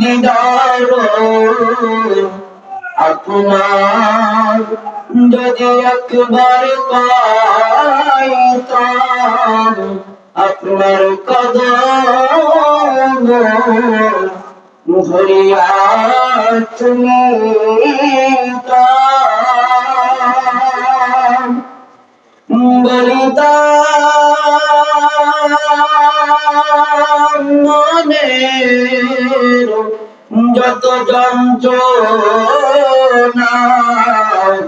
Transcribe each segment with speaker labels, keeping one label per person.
Speaker 1: দিদার আপনার যদি একবার পাইতাম আপনার কদম ভরিয়া তুমি মনের যত যন্ত্রণা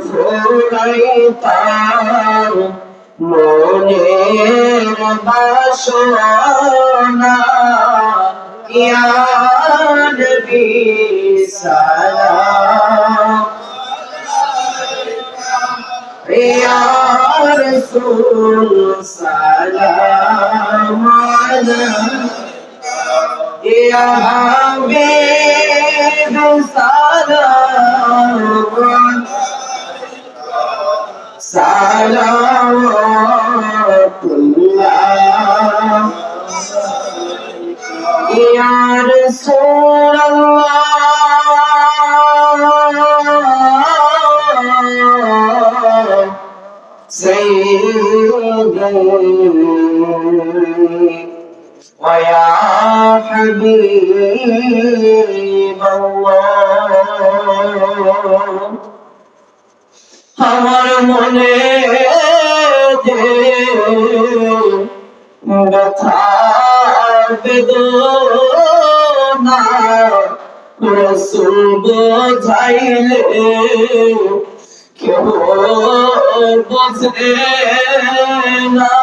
Speaker 1: ফুরাইতাম মনের বাসনা رسول سلام عليك يا حبيب سلام صلوات ويا حبيب الله আমার মনে যে ব্যথা বেদনা রসুল বোঝাইলে কেউ বোঝে না ও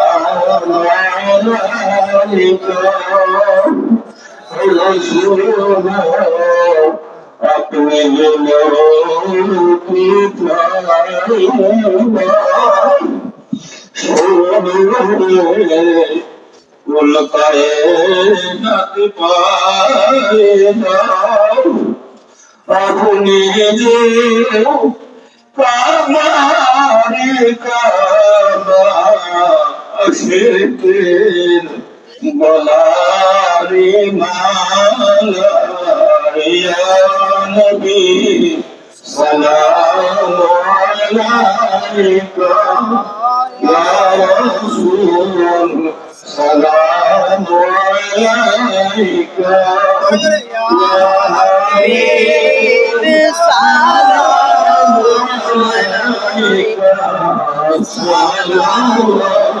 Speaker 1: وعلى آلك رسولنا أكمل الكتاب উল্কায়ে নাত পায়ে আপনি যে কামারি কা আশেকের বলারি মালারিয়া নবী সালাম আলাইকা ইয়া রাসূল সালাম আলাইকা সালাম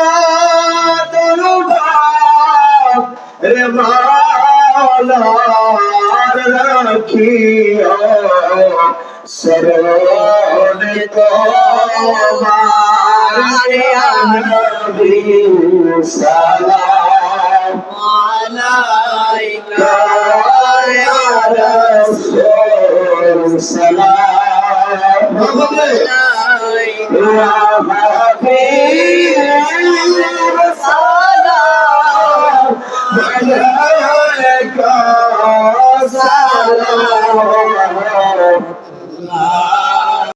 Speaker 1: রাখিয়া শরণে তোমার ইয়া সালাম
Speaker 2: আলাইকা
Speaker 1: ইয়া রাসূল সালাম
Speaker 2: আলাইকা
Speaker 1: হাবিব